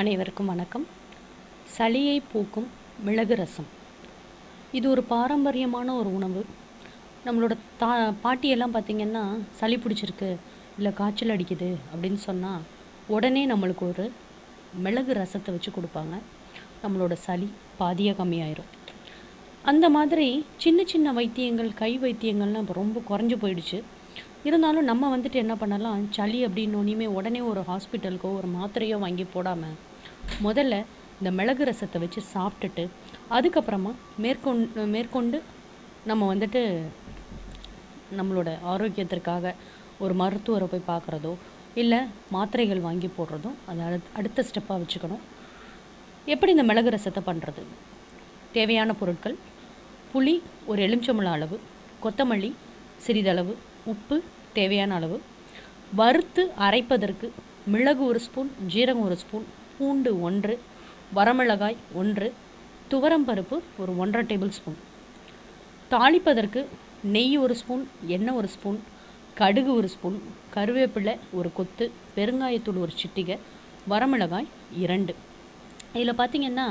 அனைவருக்கும் வணக்கம். சளியை பூக்கும் மிளகு ரசம். இது ஒரு பாரம்பரியமான ஒரு உணவு. நம்மளோட தா பாட்டியெல்லாம் பார்த்திங்கன்னா சளி பிடிச்சிருக்கு இல்லை காய்ச்சல் அடிக்குது அப்படின்னு சொன்னால் உடனே நம்மளுக்கு ஒரு மிளகு ரசத்தை வச்சு கொடுப்பாங்க. நம்மளோட சளி பாதியாக கம்மியாயிரும். அந்த மாதிரி சின்ன சின்ன வைத்தியங்கள் கை வைத்தியங்கள்லாம் இப்போ ரொம்ப குறைஞ்சு போயிடுச்சு. இருந்தாலும் நம்ம வந்துட்டு என்ன பண்ணலாம்? சளி அப்படின்னோனையுமே உடனே ஒரு ஹாஸ்பிட்டலுக்கோ ஒரு மாத்திரையோ வாங்கி போடாமல் முதல்ல இந்த மிளகு ரசத்தை வச்சு சாப்பிட்டுட்டு அதுக்கப்புறமா மேற்கொண்டு மேற்கொண்டு நம்ம வந்துட்டு நம்மளோட ஆரோக்கியத்திற்காக ஒரு மருத்துவரை போய் பார்க்குறதோ இல்லை மாத்திரைகள் வாங்கி போடுறதோ அதை அடுத் அடுத்த ஸ்டெப்பாக வச்சுக்கணும். எப்படி இந்த மிளகு ரசத்தை பண்ணுறது தேவையான பொருட்கள் புளி ஒரு எலுமிச்சம்பழம் அளவு கொத்தமல்லி சிறிதளவு உப்பு தேவையான அளவு. வறுத்து அரைப்பதற்கு மிளகு ஒரு ஸ்பூன் ஜீரகம் ஒரு ஸ்பூன் பூண்டு ஒன்று வரமிளகாய் ஒன்று துவரம்பருப்பு ஒரு ஒன்றரை டேபிள் ஸ்பூன். தாளிப்பதற்கு நெய் ஒரு ஸ்பூன் எண்ணெய் ஒரு ஸ்பூன் கடுகு ஒரு ஸ்பூன் கருவேப்பிலை ஒரு கொத்து பெருங்காயத்தூள் ஒரு சிட்டிகை வரமிளகாய் இரண்டு. இதில் பார்த்தீங்கன்னா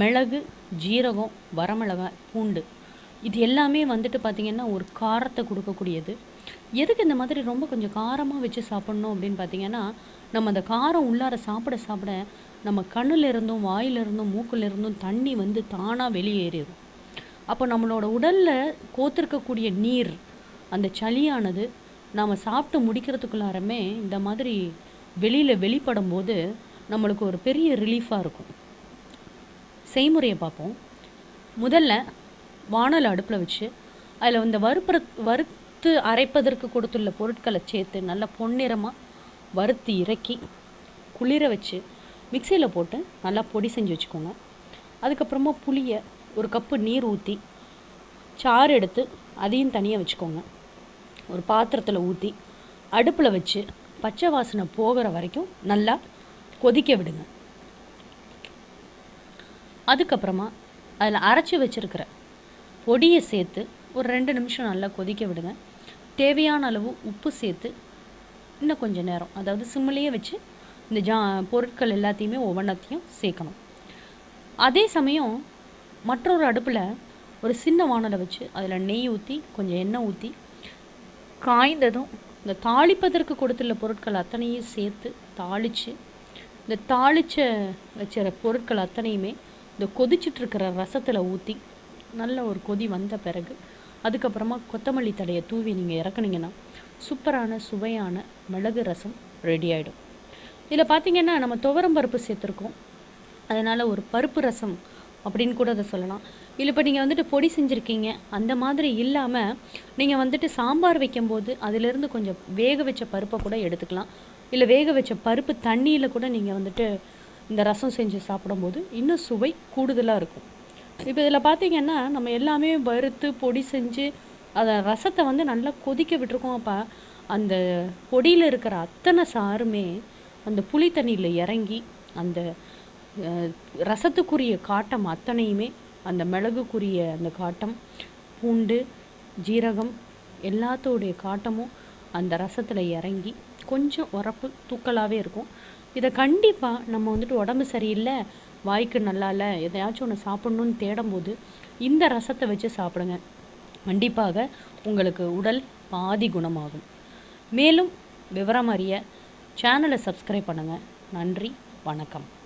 மிளகு ஜீரகம் வரமிளகாய் பூண்டு. இது எல்லாமே வந்துட்டு பார்த்திங்கன்னா ஒரு காரத்தை கொடுக்கக்கூடியது. எதுக்கு இந்த மாதிரி ரொம்ப கொஞ்சம் காரமாக வச்சு சாப்பிட்ணும் அப்படின்னு பார்த்தீங்கன்னா நம்ம அந்த காரம் உள்ளார சாப்பிட சாப்பிட நம்ம கண்ணிலிருந்தும் வாயிலிருந்தும் வாயில இருந்தும் இருந்தும் தண்ணி வந்து தானாக வெளியேறிடும் அப்போ நம்மளோட உடலில் கோத்திருக்கக்கூடிய நீர் அந்த சளியானது நாம் சாப்பிட்டு முடிக்கிறதுக்குள்ளாரமே இந்த மாதிரி வெளியில் வெளிப்படும் போது நம்மளுக்கு ஒரு பெரிய ரிலீஃபாக இருக்கும். செய்முறையை பார்ப்போம். முதல்ல வானல் அடுப்பில் வச்சு அதில் இந்த வறுப்புற வறுத்து அரைப்பதற்கு கொடுத்துள்ள பொருட்களை சேர்த்து நல்லா பொன்னிறமாக வறுத்து இறக்கி குளிர வச்சு மிக்சியில் போட்டு நல்லா பொடி செஞ்சு வச்சுக்கோங்க. அதுக்கப்புறமா புளியை ஒரு கப்பு நீர் ஊற்றி சாறு எடுத்து அதையும் தனியாக வச்சுக்கோங்க. ஒரு பாத்திரத்தில் ஊற்றி அடுப்பில் வச்சு பச்சை வாசனை போகிற வரைக்கும் நல்லா கொதிக்க விடுங்க. அதுக்கப்புறமா அதில் அரைச்சி வச்சிருக்கிற பொடியை சேர்த்து ஒரு ரெண்டு நிமிஷம் நல்லா கொதிக்க விடுங்க. தேவையான அளவு உப்பு சேர்த்து இன்னும் கொஞ்சம் நேரம் அதாவது சிம்மிலேயே வச்சு இந்த ஜா பொருட்கள் எல்லாத்தையுமே ஒவ்வொன்றத்தையும் சேர்க்கணும். அதே சமயம் மற்றொரு அடுப்பில் ஒரு சின்ன வானலை வச்சு அதில் நெய் ஊற்றி கொஞ்சம் எண்ணெய் ஊற்றி காய்ந்ததும் இந்த தாளிப்பதற்கு கொடுத்துள்ள பொருட்கள் அத்தனையும் சேர்த்து தாளித்து இந்த தாளிச்ச வச்சுற பொருட்கள் அத்தனையுமே இந்த கொதிச்சிட்ருக்கிற ரசத்தில் ஊற்றி நல்ல ஒரு கொதி வந்த பிறகு அதுக்கப்புறமா கொத்தமல்லி தழையை தூவி நீங்கள் இறக்குனீங்கன்னா சூப்பரான சுவையான மிளகு ரசம் ரெடி ஆகிடும் இதில் பார்த்தீங்கன்னா நம்ம துவரம் பருப்பு சேர்த்துருக்கோம். அதனால் ஒரு பருப்பு ரசம் அப்படின்னு கூட அதை சொல்லலாம். இல்லை இப்போ நீங்கள் வந்துட்டு பொடி செஞ்சுருக்கீங்க. அந்த மாதிரி இல்லாமல் நீங்கள் வந்துட்டு சாம்பார் வைக்கும்போது அதிலிருந்து கொஞ்சம் வேக வச்ச பருப்பை கூட எடுத்துக்கலாம். இல்லை வேக வச்ச பருப்பு தண்ணியில் கூட நீங்கள் வந்துட்டு இந்த ரசம் செஞ்சு சாப்பிடும்போது இன்னும் சுவை கூடுதலாக இருக்கும். இப்போ இதில் பார்த்தீங்கன்னா நம்ம எல்லாமே வறுத்து பொடி செஞ்சு அதை ரசத்தை வந்து நல்லா கொதிக்க விட்டுருக்கோம். அப்போ அந்த பொடியில் இருக்கிற அத்தனை சாருமே அந்த புளி தண்ணியில் இறங்கி அந்த ரசத்துக்குரிய காட்டம் அத்தனையுமே அந்த மிளகுக்குரிய அந்த காட்டம் பூண்டு ஜீரகம் எல்லாத்தோடைய காட்டமும் அந்த ரசத்தில் இறங்கி கொஞ்சம் உரப்பு தூக்கலாகவே இருக்கும். இதை கண்டிப்பாக நம்ம வந்துட்டு உடம்பு சரியில்லை வாய்க்கு நல்லா இல்லை எதையாச்சும் ஒன்று சாப்பிட்ணுன்னு தேடும்போது இந்த ரசத்தை வச்சு சாப்பிடுங்க. கண்டிப்பாக உங்களுக்கு உடல் பாதி குணமாகும். மேலும் விவரம் அறிய சேனலை சப்ஸ்கிரைப் பண்ணுங்கள் நன்றி வணக்கம்.